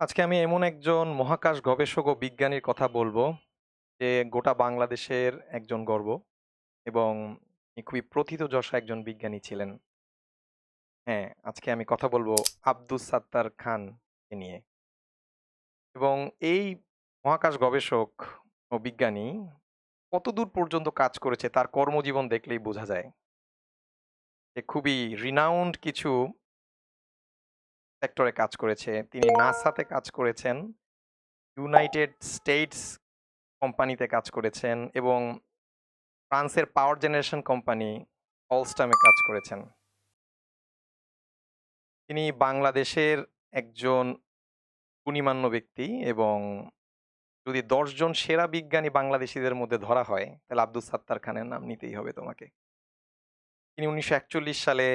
আজকে আমি এমন একজন মহাকাশ গবেষক ও বিজ্ঞানীর কথা বলব, যে গোটা বাংলাদেশের একজন গর্ব এবং তিনি খুবই প্রথিতযশা একজন বিজ্ঞানী ছিলেন। হ্যাঁ আজকে আমি কথা বলব আব্দুস সাত্তার খানকে নিয়ে। এবং এই মহাকাশ গবেষক ও বিজ্ঞানী কতদূর পর্যন্ত কাজ করেছে তার কর্মজীবন দেখলেই বোঝা যায়। যে খুবই রিনাউন্ড কিছু সেক্টরে কাজ করেছে। তিনি নাসাতে কাজ করেছেন, ইউনাইটেড স্টেটস কোম্পানিতে কাজ করেছেন এবং ফ্রান্সের পাওয়ার জেনারেশন কোম্পানি অলস্টামে কাজ করেছেন। তিনি বাংলাদেশের একজন গুণীমান্য ব্যক্তি এবং যদি দশজন সেরা বিজ্ঞানী বাংলাদেশিদের মধ্যে ধরা হয়, তাহলে আব্দুল সাত্তার খানের নাম নিতেই হবে তোমাকে। তিনি উনিশশো একচল্লিশ সালে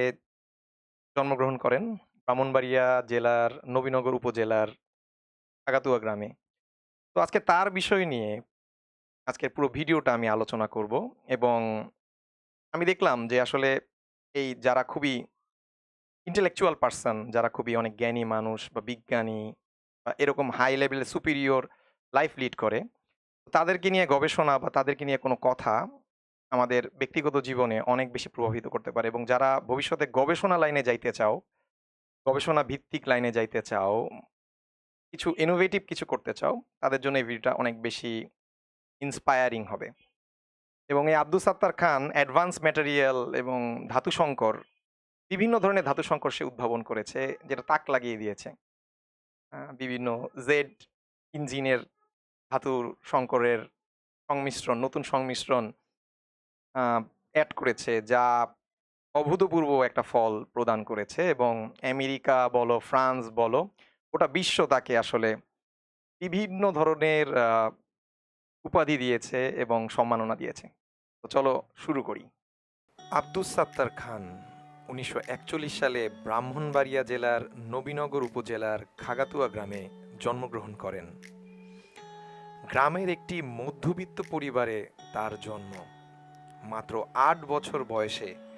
জন্মগ্রহণ করেন। ব্রাহ্মণবাড়িয়া জেলার, নবীনগর উপজেলার আগাতুয়া গ্রামে। তো আজকে তার বিষয় নিয়ে আজকের পুরো ভিডিওটা আমি আলোচনা করব এবং আমি দেখলাম যে আসলে এই যারা খুবই ইন্টেলেকচুয়াল পার্সন যারা খুবই অনেক জ্ঞানী মানুষ বা বিজ্ঞানী বা এরকম হাই লেভেলের সুপিরিয়র লাইফ লিড করে, তাদেরকে নিয়ে গবেষণা বা তাদেরকে নিয়ে কোনো কথা আমাদের ব্যক্তিগত জীবনে অনেক বেশি প্রভাবিত করতে পারে এবং যারা ভবিষ্যতে গবেষণা লাইনে যাইতে চাও গবেষণা ভিত্তিক লাইনে যাইতে চাও, কিছু ইনোভেটিভ কিছু করতে চাও, তাদের জন্য এই ভিডিওটা অনেক বেশি ইন্সপায়ারিং হবে। এবং এই আব্দুল সাত্তার খান অ্যাডভান্স ম্যাটেরিয়াল এবং ধাতু সংকর বিভিন্ন ধরনের ধাতু সংকর সে উদ্ভাবন করেছে, যেটা তাক লাগিয়ে দিয়েছে। বিভিন্ন জেড ইঞ্জিনের ধাতুর সংকরের সংমিশ্রণ, নতুন সংমিশ্রণ অ্যাড করেছে, যা অভূতপূর্ব একটা ফল প্রদান করেছে এবং আমেরিকা বলো, ফ্রান্স বলো ওটা বিশ্ব তাকে আসলে বিভিন্ন ধরনের উপাধি দিয়েছে এবং সম্মাননা দিয়েছে। তো চলো শুরু করি। আব্দুস সাত্তার খান উনিশশো একচল্লিশ সালে ব্রাহ্মণবাড়িয়া জেলার নবীনগর উপজেলার খাগাতুয়া গ্রামে জন্মগ্রহণ করেন। গ্রামের একটি মধ্যবিত্ত পরিবারে তার জন্ম। মাত্র আট বছর বয়সে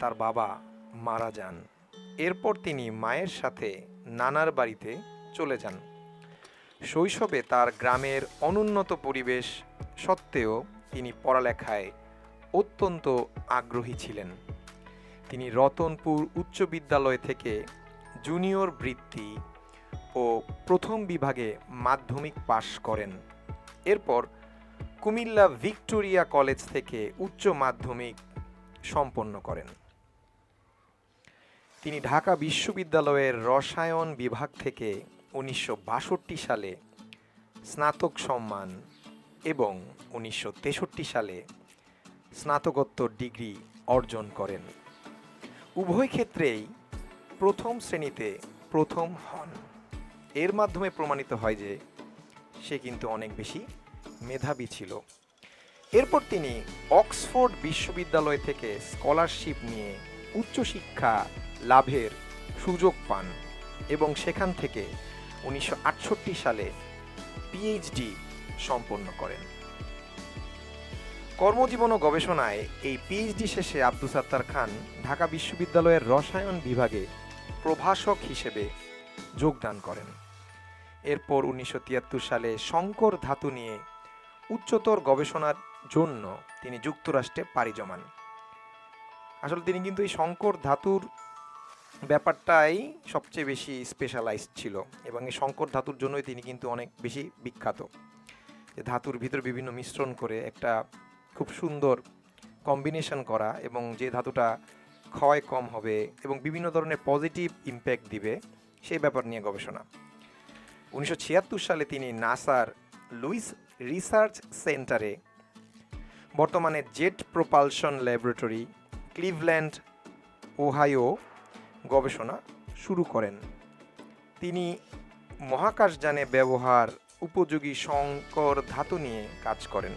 তার বাবা মারা যান। এরপর তিনি মায়ের সাথে নানার বাড়িতে চলে যান। শৈশবে তার গ্রামের অনুন্নত পরিবেশ সত্ত্বেও তিনি পড়ালেখায় অত্যন্ত আগ্রহী ছিলেন। তিনি রতনপুর উচ্চ বিদ্যালয় থেকে জুনিয়র বৃত্তি ও প্রথম বিভাগে মাধ্যমিক পাশ করেন। এরপর কুমিল্লা ভিক্টোরিয়া কলেজ থেকে উচ্চ মাধ্যমিক সম্পন্ন করেন। তিনি ঢাকা বিশ্ববিদ্যালয়ের রসায়ন বিভাগ থেকে উনিশশো বাষট্টি সালে স্নাতক সম্মান এবং উনিশশো তেষট্টি সালে স্নাতকোত্তর ডিগ্রি অর্জন করেন। উভয় ক্ষেত্রেই প্রথম শ্রেণীতে প্রথম হন। এর মাধ্যমে প্রমাণিত হয় যে সে কিন্তু অনেক বেশি মেধাবী ছিল। এরপর তিনি অক্সফোর্ড বিশ্ববিদ্যালয় থেকে স্কলারশিপ নিয়ে উচ্চশিক্ষা লাভের সুযোগ পান এবং সেখান থেকে উনিশশো আটষট্টি সালে পিএইচডি সম্পন্ন করেন। কর্মজীবন ও গবেষণায় এই পিএইচডি শেষে আব্দুল সাত্তার খান ঢাকা বিশ্ববিদ্যালয়ের রসায়ন বিভাগে প্রভাষক হিসেবে যোগদান করেন। এরপর উনিশশো তিয়াত্তর সালে শঙ্কর ধাতু নিয়ে উচ্চতর গবেষণার জন্য তিনি যুক্তরাষ্ট্রে পাড়ি জমান। আসলে তিনি কিন্তু এই শঙ্কর ধাতুর ব্যাপারটাই সবচেয়ে বেশি স্পেশালাইজড ছিল এবং এই শঙ্কর ধাতুর জন্যই তিনি কিন্তু অনেক বেশি বিখ্যাত। যে ধাতুর ভিতর বিভিন্ন মিশ্রণ করে একটা খুব সুন্দর কম্বিনেশন করা এবং যে ধাতুটা ক্ষয় কম হবে এবং বিভিন্ন ধরনের পজিটিভ ইম্প্যাক্ট দিবে, সেই ব্যাপার নিয়ে গবেষণা। উনিশশো ছিয়াত্তর সালে তিনি নাসার লুইস রিসার্চ সেন্টারে বর্তমানে jet propulsion laboratory Cleveland, Ohio গবেষণা শুরু করেন। তিনি মহাকাশযানে ব্যবহার উপযোগী সংকর ধাতু নিয়ে কাজ করেন।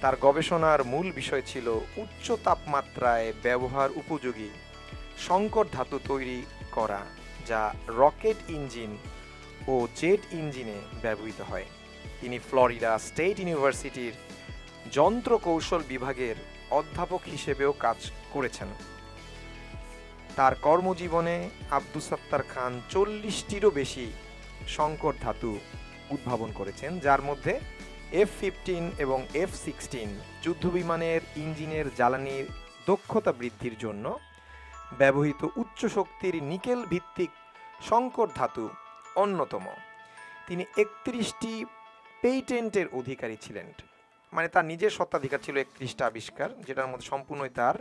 তার গবেষণার মূল বিষয় ছিল উচ্চ তাপমাত্রায় ব্যবহার উপযোগী সংকর ধাতু তৈরি করা, যা রকেট ইঞ্জিন ও জেট ইঞ্জিনে ব্যবহৃত হয়। তিনি ফ্লোরিডা স্টেট ইউনিভার্সিটির যন্ত্র কৌশল বিভাগের অধ্যাপক হিসেবেও কাজ করেছেন। তার কর্মজীবনে আব্দুল সাত্তার খান চল্লিশটিরও বেশি সংকর ধাতু উদ্ভাবন করেছেন, যার মধ্যে এফ ফিফটিন এবং এফ সিক্সটিন যুদ্ধবিমানের ইঞ্জিনের জ্বালানির দক্ষতা বৃদ্ধির জন্য ব্যবহৃত উচ্চ শক্তির নিকেল ভিত্তিক সংকর ধাতু অন্যতম। তিনি একত্রিশটি পেটেন্টের অধিকারী ছিলেন। মানে তার নিজের সত্ত্বাধিকার ছিল একত্রিশটা আবিষ্কার, যেটার মধ্যে সম্পূর্ণই তার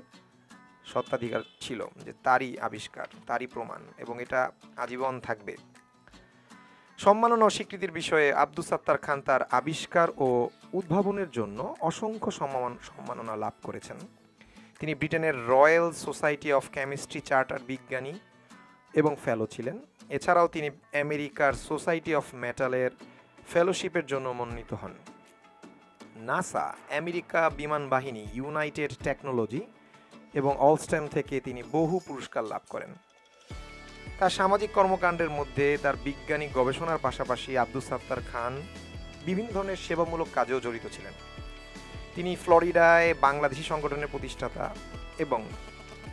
সত্ত্বাধিকার ছিল, যে তারই আবিষ্কার, তারই প্রমাণ, এবং এটা আজীবন থাকবে। সম্মাননা ও স্বীকৃতির বিষয়ে আব্দুস সাত্তার খান তার আবিষ্কার ও উদ্ভাবনের জন্য অসংখ্য সম্মান, সম্মাননা লাভ করেছেন। তিনি ব্রিটেনের Royal Society of Chemistry charter বিজ্ঞানী এবং ফেলো ছিলেন। এছাড়াও তিনি আমেরিকার সোসাইটি অফ মেটালের ফেলোশিপের জন্য মনোনীত হন। নাসা, আমেরিকা বিমান বাহিনী, ইউনাইটেড টেকনোলজি এবং অলস্ট্যাম থেকে তিনি বহু পুরস্কার লাভ করেন। তার সামাজিক কর্মকাণ্ডের মধ্যে তার বৈজ্ঞানিক গবেষণার পাশাপাশি আব্দুস সাত্তার খান বিভিন্ন ধরনের সেবামূলক কাজেও জড়িত ছিলেন। তিনি ফ্লোরিডায় বাংলাদেশি সংগঠনের প্রতিষ্ঠাতা এবং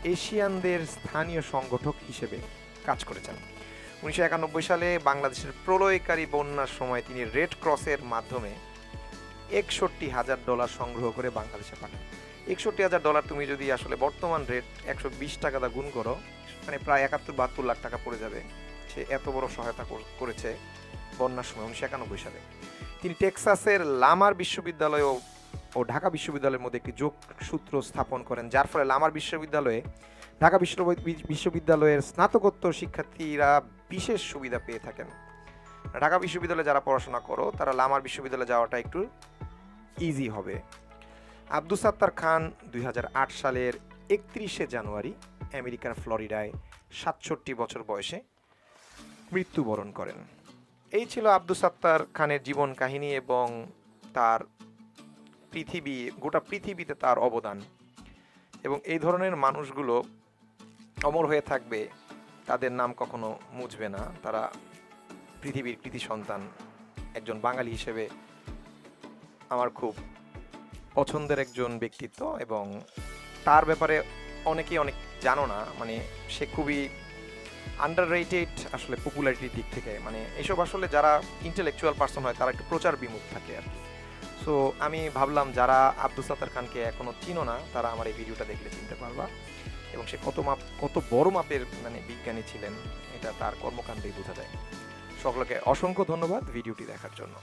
এশিয়ানদের স্থানীয় সংগঠক হিসেবে কাজ করেছেন। উনিশশো একানব্বই সালে বাংলাদেশের প্রলয়কারী বন্যার সময় তিনি রেড ক্রসের মাধ্যমে একষট্টি হাজার ডলার সংগ্রহ করে বাংলাদেশে পাঠান। একষট্টি হাজার ডলার তুমি যদি আসলে বর্তমান রেট একশো বিশ টাকা দা গুণ করো মানে প্রায় একাত্তর বাহাত্তর লাখ টাকা পড়ে যাবে। সে এত বড় সহায়তা করেছে বন্যার সময় উনিশশো একানব্বই সালে। তিনি টেক্সাসের লামার বিশ্ববিদ্যালয় ও- ঢাকা বিশ্ববিদ্যালয়ের মধ্যে একটি যোগসূত্র স্থাপন করেন, যার ফলে লামার বিশ্ববিদ্যালয়ে, ঢাকা বিশ্ববিদ্যালয়- বিশ্ববিদ্যালয়ের স্নাতকোত্তর শিক্ষার্থীরা বিশেষ সুবিধা পেয়ে থাকেন। ঢাকা বিশ্ববিদ্যালয়ে যারা পড়াশোনা করো, তারা লামার বিশ্ববিদ্যালয়ে যাওয়াটা একটু ইজি হবে। আব্দুস সাত্তার খান দুই হাজার আট সালের একত্রিশে জানুয়ারি আমেরিকার ফ্লোরিডায় সাতষট্টি বছর বয়সে মৃত্যুবরণ করেন। এই ছিল আব্দুস সাত্তার খানের জীবন কাহিনী এবং তার পৃথিবী, গোটা পৃথিবীতে তার অবদান। এবং এই ধরনের মানুষগুলো অমর হয়ে থাকবে, তাদের নাম কখনো মুছবে না। তারা পৃথিবীর কৃতি সন্তান, একজন বাঙালি হিসেবে আমার খুব পছন্দের একজন ব্যক্তিত্ব এবং তার ব্যাপারে অনেকেই অনেক জানো না মানে সে খুবই আন্ডার রেটেড আসলে পপুলারিটির দিক থেকে। মানে এসব আসলে যারা ইন্টেলেকচুয়াল পার্সন হয়, তারা একটু প্রচার বিমুখ থাকে আর কি। সো আমি ভাবলাম যারা আব্দুল সাত্তার খানকে এখনও চিনো না, তারা আমার এই ভিডিওটা দেখলে চিনতে পারবা। এবং সে কত মাপ, কত বড় মাপের মানে বিজ্ঞানী ছিলেন, এটা তার কর্মকাণ্ডেই বোঝা যায়। সকলকে অসংখ্য ধন্যবাদ ভিডিওটি দেখার জন্য।